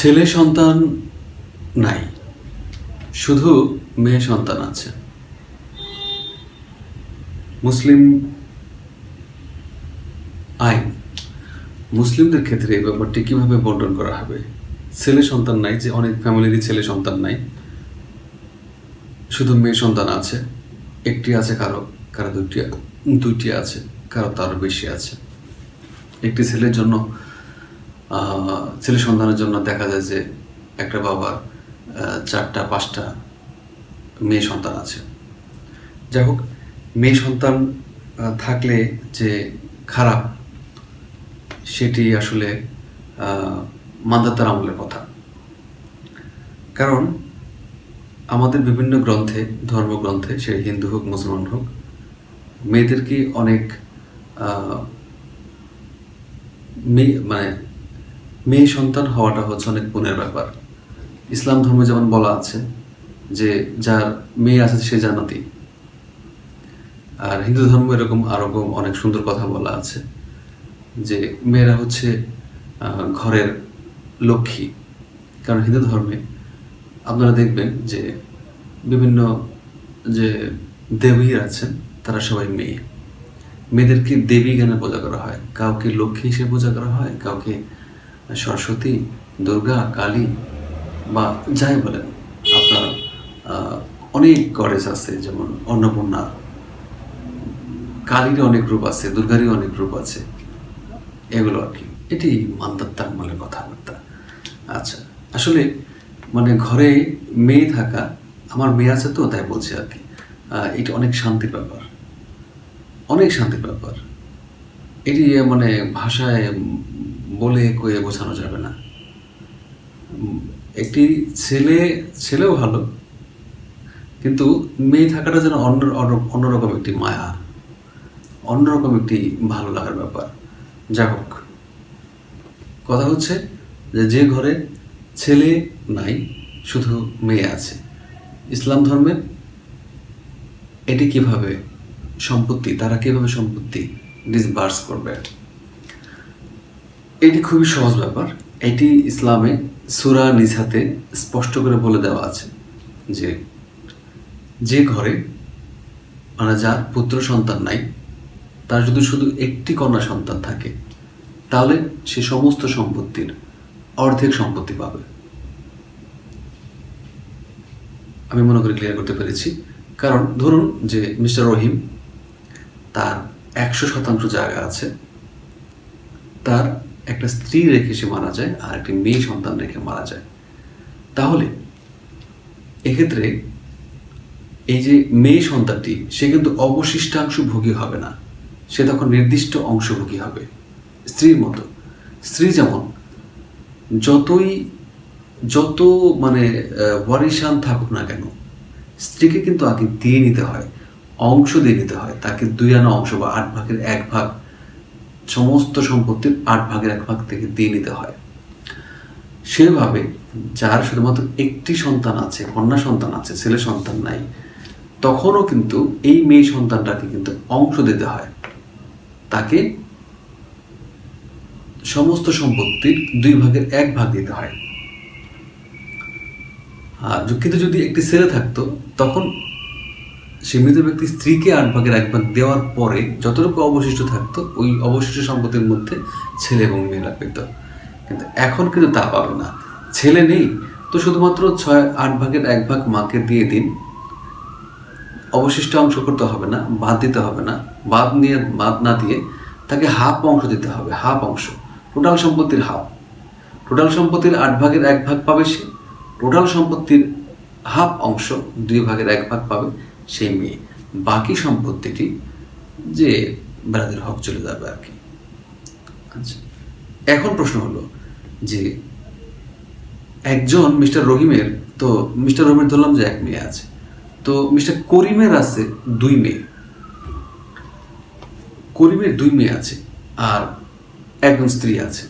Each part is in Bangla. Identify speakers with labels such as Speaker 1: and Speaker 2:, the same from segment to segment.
Speaker 1: ছেলে সন্তান নাই, শুধু মেয়ে সন্তান আছে। মুসলিম আইন, মুসলিমদের ক্ষেত্রে এই ব্যাপারটি কীভাবে বন্টন করা হবে? ছেলে সন্তান নাই যে অনেক ফ্যামিলিরই ছেলে সন্তান নাই, শুধু মেয়ে সন্তান আছে, একটি আছে কারও কারও দুটি দুইটি আছে, কারও তারও বেশি আছে। একটি ছেলের জন্য ছেলে সন্তানের জন্য দেখা যায় যে একটা বাবার চারটা, পাঁচটা মেয়ে সন্তান আছে। যাই হোক, মেয়ে সন্তান থাকলে যে খারাপ, সেটি আসলে মান্দাতার আমলের কথা। কারণ আমাদের বিভিন্ন গ্রন্থে, ধর্মগ্রন্থে, সে হিন্দু হোক, মুসলমান হোক মেয়েদেরকে অনেক মানে মেয়ে সন্তান হওয়াটা হচ্ছে অনেক পুণ্যের ব্যাপার। ইসলাম ধর্মে যেমন বলা আছে যে, যার মেয়ে আছে সে জান্নাতি। আর হিন্দু ধর্ম এরকম আরও অনেক সুন্দর কথা বলা আছে যে, মেয়েরা হচ্ছে ঘরের লক্ষ্মী। কারণ হিন্দু ধর্মে আপনারা দেখবেন যে, বিভিন্ন যে দেবী আছেন, তারা সবাই মেয়ে। মেয়েদেরকে দেবী জ্ঞানে পূজা করা হয়, কাউকে লক্ষ্মী হিসেবে পূজা করা হয়, কাউকে সরস্বতী, দুর্গা, কালী বা যাই বলেন, আপনার অনেক গডেস আছে, যেমন অন্নপূর্ণা। কালীর অনেক রূপ আছে, দুর্গারই অনেক রূপ আছে। এগুলো আর কি। এটি মান্দাত্তার মূলের কথাবার্তা। আচ্ছা আসলে মানে ঘরে মেয়ে থাকা, আমার মেয়ে আছে তো, তাই বলছি আর কি। এটা অনেক শান্তির ব্যাপার। অনেক শান্তির ব্যাপার। এটি মানে ভাষায় বলে কয়ে বোঝানো যাবে না। একটি ছেলে, ছেলেও ভালো, কিন্তু মেয়ে থাকাটা যেন অন্য, অন্য- অন্যরকম একটি মায়া, অন্যরকম একটি ভালো লাগার ব্যাপার। যা হোক, কথা হচ্ছে যে যে ঘরে ছেলে নাই, শুধু মেয়ে আছে। ইসলাম ধর্মের এটি কীভাবে সম্পত্তি, তারা কীভাবে সম্পত্তি ডিসবার্স করবে? এটি খুবই সহজ ব্যাপার। এটি ইসলামে সুরা নিসাতে স্পষ্ট করে বলে দেওয়া আছে যে যে ঘরে মানে যার পুত্র সন্তান নাই, তার যদি শুধু একটি কন্যা সন্তান থাকে, তাহলে সে সমস্ত সম্পত্তির অর্ধেক সম্পত্তি পাবে। আমি মনে করি ক্লিয়ার করতে পেরেছি। কারণ ধরুন যে মিস্টার রহিম তার একশো শতাংশ জায়গা আছে, তার একটা স্ত্রী রেখে সে মারা যায় আর একটি মেয়ে সন্তান রেখে মারা যায়। তাহলে এক্ষেত্রে এই যে মেয়ে সন্তানটি, সে কিন্তু অবশিষ্টাংশ ভোগী হবে না। সে তখন নির্দিষ্ট অংশভোগী হবে, স্ত্রীর মতো। স্ত্রী যেমন যতই, যত মানে ওয়ারিশান থাকুক না কেন, স্ত্রীকে কিন্তু আগে দিয়ে নিতে হয়, অংশ দিয়ে নিতে হয়, তাকে দুই আনা অংশ বা আট ভাগের এক ভাগ সমস্ত সম্পত্তির আট ভাগের এক ভাগ থেকে দিয়ে নিতে হয়। সেভাবে যার শুধুমাত্র একটি সন্তান আছে, কন্যা সন্তান আছে, ছেলে সন্তান নাই, তখনও কিন্তু এই মেয়ে সন্তানটাকে কিন্তু অংশ দিতে হয়। তাকে সমস্ত সম্পত্তির দুই ভাগের এক ভাগ দিতে হয়। আর কিন্তু যদি একটি ছেলে থাকতো, তখন সে মৃত ব্যক্তি স্ত্রীকে আট ভাগের এক ভাগ দেওয়ার পরে যতটুকু অবশিষ্ট থাকতো, ওই অবশিষ্ট সম্পত্তির মধ্যে ছেলে এবং মেয়েরা পেত কিন্তু এখন কিন্তু তা পাবে না। ছেলে নেই, তো শুধুমাত্র ছয়, আট ভাগের এক ভাগ মাকে দিয়ে দিন। অবশিষ্ট অংশ করতে হবে না, বাদ দিতে হবে না। বাদ নিয়ে, বাদ না দিয়ে তাকে হাফ অংশ দিতে হবে, হাফ অংশ। টোটাল সম্পত্তির হাফ। টোটাল সম্পত্তির আট ভাগের এক ভাগ পাবে সে। টোটাল সম্পত্তির হাফ অংশ দুই ভাগের এক ভাগ পাবে। সেই মেয়ে। বাকি সম্পত্তিটি যে বেড়াদের হক চলে যাবে আর কি। আচ্ছা এখন প্রশ্ন হলো যে একজন মিস্টার রহিমের, তো মিস্টার রহিমের ধরলাম যে এক মেয়ে আছে, তো মিস্টার করিমের আছে দুই মেয়ে। করিমের দুই মেয়ে আছে আর একজন স্ত্রী আছে।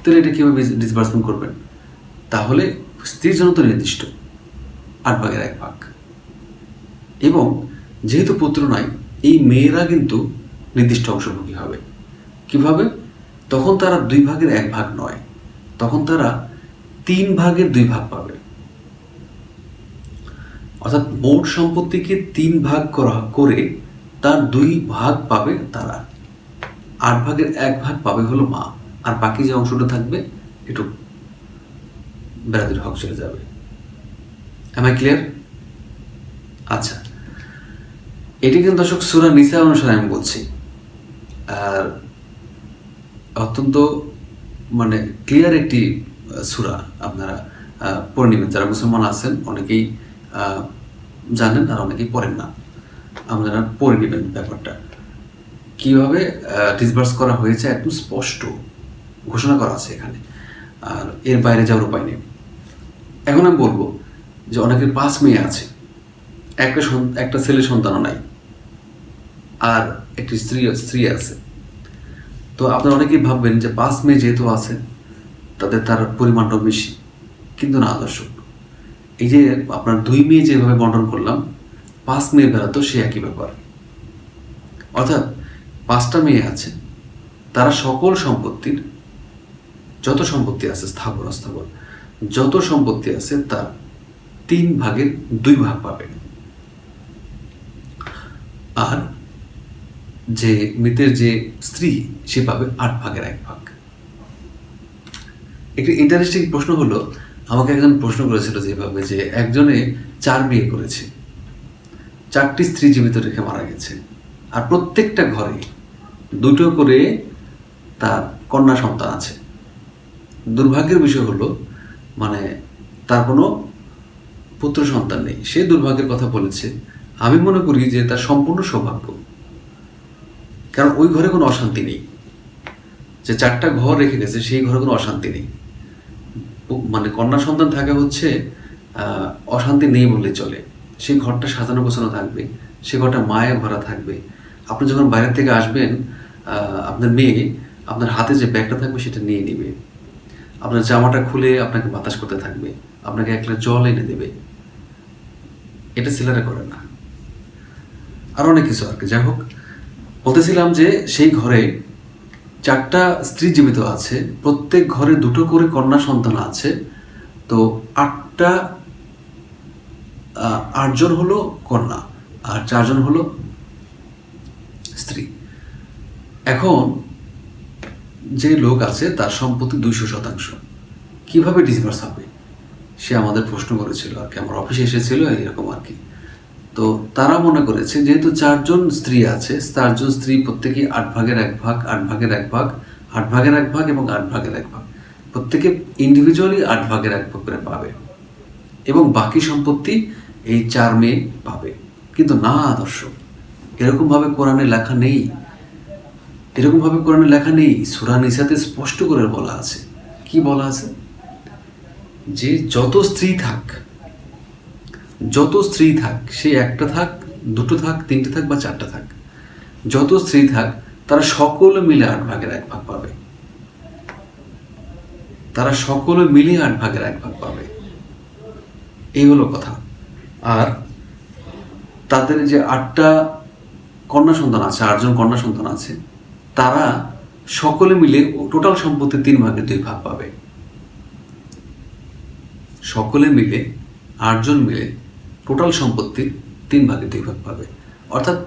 Speaker 1: তাহলে এটা কীভাবে ডিসবার্সমেন্ট করবেন? তাহলে স্ত্রীর জন্য তো নির্দিষ্ট, আট ভাগের এক ভাগ। এবং যেহেতু পুত্র নাই, এই মেয়েরা কিন্তু নির্দিষ্ট অংশভোগী হবে। কীভাবে? তখন তারা দুই ভাগের এক ভাগ নয়, তখন তারা তিন ভাগের দুই ভাগ পাবে। অর্থাৎ মোট সম্পত্তিকে তিন ভাগ করা করে তার দুই ভাগ পাবে তারা। আট ভাগের এক ভাগ পাবে হলো মা, আর বাকি যে অংশটা থাকবে একটু বেড়াদের হক চলে যাবে। এম আই ক্লিয়ার আচ্ছা। এটি কিন্তু দর্শক সুরা নিসা অনুসারে আমি বলছি। আর অত্যন্ত মানে ক্লিয়ার একটি সুরা আপনারা পড়ে নেবেন। যারা মুসলমান আছেন, অনেকেই জানেন আর অনেকেই পড়েন না। আপনারা পড়ে নেবেন ব্যাপারটা। কীভাবে ডিসবার্স করা হয়েছে একদম স্পষ্ট ঘোষণা করা আছে এখানে। আর এর বাইরে যাওয়ার উপায় নেই। এখন আমি বলব যে অনেকের পাঁচ মেয়ে আছে। একটা একটা ছেলে সন্তানও নাই। আর একটি স্ত্রী স্ত্রী আছে। তো আপনারা অনেকেই ভাববেন যে পাঁচ মেয়ে যেহেতু আছে, তাদের তার পরিমাণটাও বেশি। কিন্তু না, দর্শক, এই যে আপনার দুই মেয়ে যেভাবে বন্টন করলাম, পাঁচ মেয়ে বেড়াতো সে একই ব্যাপার। অর্থাৎ পাঁচটা মেয়ে আছে, তারা সকল সম্পত্তির, যত সম্পত্তি আছে স্থাবর, অস্থাবর, যত সম্পত্তি আছে তার তিন ভাগের দুই ভাগ পাবে আর যে মৃতের যে স্ত্রী, সে পাবে আট ভাগের এক ভাগ। একটি ইন্টারেস্টিং প্রশ্ন হলো, আমাকে একজন প্রশ্ন করেছিল যেভাবে যে একজনে চার বিয়ে করেছে, চারটি স্ত্রী জীবিত রেখে মারা গেছে, আর প্রত্যেকটা ঘরে দুটো করে তার কন্যা সন্তান আছে। দুর্ভাগ্যের বিষয় হলো মানে তার কোনো পুত্র সন্তান নেই। সে দুর্ভাগ্যের কথা বলেছে। আমি মনে করি যে তার সম্পূর্ণ সৌভাগ্য কারণ ওই ঘরে কোনো অশান্তি নেই। যে চারটা ঘর রেখে গেছে, সেই ঘরে কোনো অশান্তি নেই। মানে কন্যা সন্তান থাকা হচ্ছে অশান্তি নেই বললে চলে। সেই ঘরটা সাজানো গোছানো থাকবে সেই ঘরটা মায়ে ভরা থাকবে। আপনি যখন বাইরে থেকে আসবেন আপনার মেয়ে আপনার হাতে যে ব্যাগটা থাকবে সেটা নিয়ে নেবে। আপনার জামাটা খুলে আপনাকে বাতাস করতে থাকবে, আপনাকে এক গ্লাস জল এনে দেবে। এটা ছেলেরা করে না। আর অনেক কিছু আর কি। যাই হোক বলতেছিলাম যে সেই ঘরে চারটা স্ত্রী জীবিত আছে, প্রত্যেক ঘরে দুটো করে কন্যা সন্তান আছে, তো আটটা আটজন হলো কন্যা আর চারজন হলো স্ত্রী। এখন যে লোক আছে তার সম্পত্তি দুইশো শতাংশ। কীভাবে ডিসবার্স হবে? সে আমাদের প্রশ্ন করেছিল আর কি, আমার অফিসে এসেছিল এরকম আর কি। তো তারা মনে করেছে, যেহেতু চারজন স্ত্রী আছে, চারজন স্ত্রী প্রত্যেকে আট ভাগের এক ভাগ, আট ভাগের এক ভাগ, আট ভাগের এক ভাগ এবং আট ভাগের এক ভাগ। প্রত্যেকে ইন্ডিভিজুয়ালি আট ভাগের এক ভাগ করে পাবে এবং বাকি সম্পত্তি এই চার মেয়ে পাবে। কিন্তু না দর্শক এরকমভাবে কোরআনে লেখা নেই। এরকমভাবে কোরআনে লেখা নেই, সুরা নিসাতে স্পষ্ট করে বলা আছে। কি বলা আছে? যে যত স্ত্রী থাক যত স্ত্রী থাক, সে একটা থাক, দুটো থাক, তিনটে থাক বা চারটা থাক, যত স্ত্রী থাক, তারা সকলে মিলে আট ভাগের এক ভাগ পাবে। তারা সকলে মিলে আট ভাগের এক ভাগ পাবে। এই হলো কথা। আর তাদের যে আটটা কন্যা সন্তান আছে, আটজন কন্যা সন্তান আছে, তারা সকলে মিলে টোটাল সম্পত্তি তিন ভাগের দুই ভাগ পাবে। সকলে মিলে, আটজন মিলে টোটাল সম্পত্তির তিন ভাগে দুই ভাগ পাবে। অর্থাৎ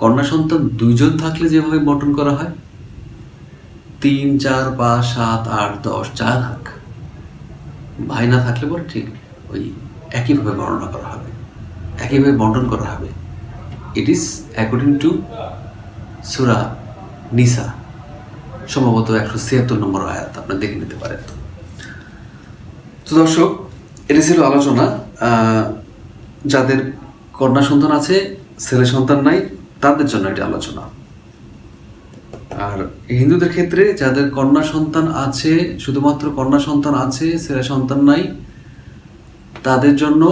Speaker 1: কন্যা সন্তান দুইজন থাকলে যেভাবে বন্টন করা হয়, তিন, চার, পাঁচ, সাত, আট, দশ, চার ভাগ। ভাই না থাকলে পরে ঠিক ওই একইভাবে বর্ণনা করা হবে, একইভাবে বন্টন করা হবে। ইট ইজ অ্যাকর্ডিং টু সুরা নিসা, সম্ভবত একশো ছিয়াত্তর নম্বর আয়াত, আপনার দেখে নিতে পারেন। তো দর্শক, এটা ছিল আলোচনা। যাদের কন্যা সন্তান আছে, ছেলে সন্তান নাই, তাদের জন্য এটি আলোচনা। আর হিন্দুদের ক্ষেত্রে যাদের কন্যা সন্তান আছে, শুধুমাত্র কন্যা সন্তান আছে, ছেলে সন্তান নাই, তাদের জন্য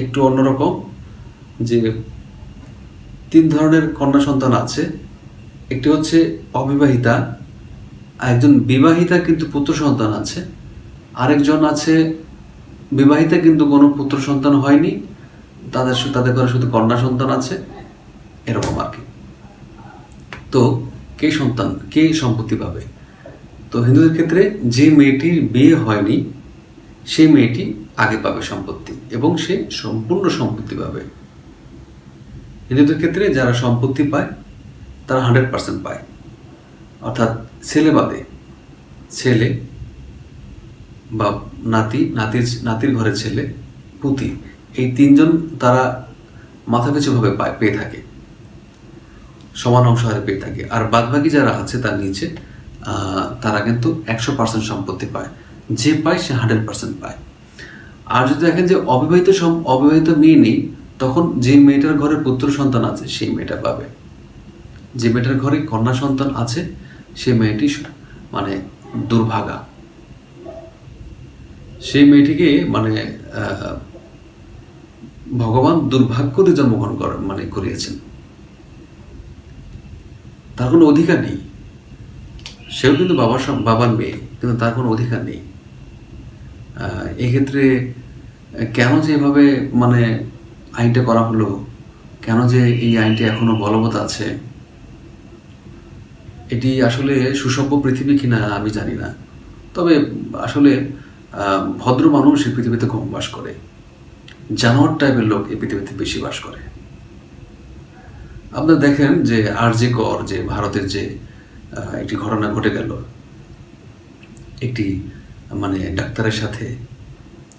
Speaker 1: একটু অন্যরকম যে তিন ধরনের কন্যা সন্তান আছে। একটি হচ্ছে অবিবাহিতা, একজন বিবাহিতা কিন্তু পুত্র সন্তান আছে, আরেকজন আছে বিবাহিতা কিন্তু কোনো পুত্র সন্তান হয়নি। তাদের তাদের ঘরে শুধু কন্যা সন্তান আছে। এরকম আর কি। তো কে সন্তান, কে সম্পত্তি পাবে? তো হিন্দুদের ক্ষেত্রে যে মেয়েটির বিয়ে হয়নি সেই মেয়েটি আগে পাবে সম্পত্তি এবং সে সম্পূর্ণ সম্পত্তি পাবে। হিন্দুদের ক্ষেত্রে যারা সম্পত্তি পায়, তারা হান্ড্রেড পার্সেন্ট পায়। অর্থাৎ ছেলে বাদে ছেলে বা নাতি, নাতির নাতির ঘরের ছেলে, পুতি, এই তিনজন তারা মাথা পিছুভাবে পায়, পেয়ে থাকে। সমান অংশ হারে পেয়ে থাকে। আর বাদবাকি যারা আছে তার নিচে তারা কিন্তু একশো পার্সেন্ট সম্পত্তি পায়। যে পায় সে হান্ড্রেড পার্সেন্ট পায়। আর যদি দেখেন যে অবিবাহিত অবিবাহিত মেয়ে নেই, তখন যে মেয়েটার ঘরে পুত্র সন্তান আছে, সেই মেয়েটা পাবে। যে মেয়েটার ঘরে কন্যা সন্তান আছে, সে মেয়েটি মানে দুর্ভাগা। সেই মেয়েটিকে মানে ভগবান দুর্ভাগ্য দিয়ে জন্মগ্রহণ কর মানে করিয়েছেন। তার কোনো অধিকার নেই। সেও কিন্তু বাবার বাবার মেয়ে, কিন্তু তার কোনো অধিকার নেই। এক্ষেত্রে কেন যে এভাবে মানে আইনটা করা হলো, কেন যে এই আইনটি এখনও বলবৎ আছে, এটি আসলে সুসভ্য পৃথিবী কিনা আমি জানি না। তবে আসলে ভদ্র মানুষ এই পৃথিবীতে কম বাস করে। জানোয়ার টাইপের লোক এই পৃথিবীতে বেশি বাস করে। আপনারা দেখেন যে আর যে কর যে ভারতের যে একটি ঘটনা ঘটে গেল, একটি মানে ডাক্তারের সাথে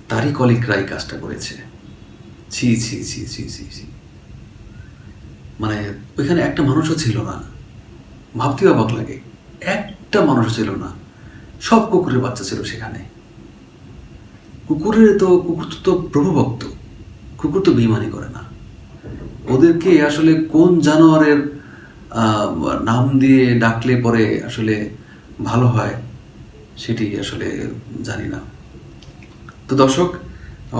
Speaker 1: তারই কলিকরা এই কাজটা করেছে। ছি ছি ছি ছি ছি ছি। মানে ওইখানে একটা মানুষও ছিল না। ভাবতেও অবাক লাগে, একটা মানুষও ছিল না। সব কুকুরের বাচ্চা ছিল সেখানে। কুকুরের তো কুকুর তো প্রভুভক্ত কুকুর তো বেইমানি করে না। ওদেরকে আসলে কোন জানোয়ারের নাম দিয়ে ডাকলে পরে আসলে ভালো হয় সেটি আসলে জানি না। তো দর্শক,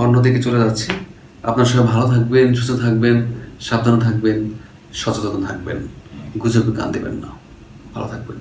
Speaker 1: অন্যদিকে চলে যাচ্ছি। আপনার সবাই ভালো থাকবেন, সুস্থ থাকবেন, সাবধান থাকবেন, সচেতন থাকবেন। গুজবে গান দেবেন না। ভালো থাকবেন।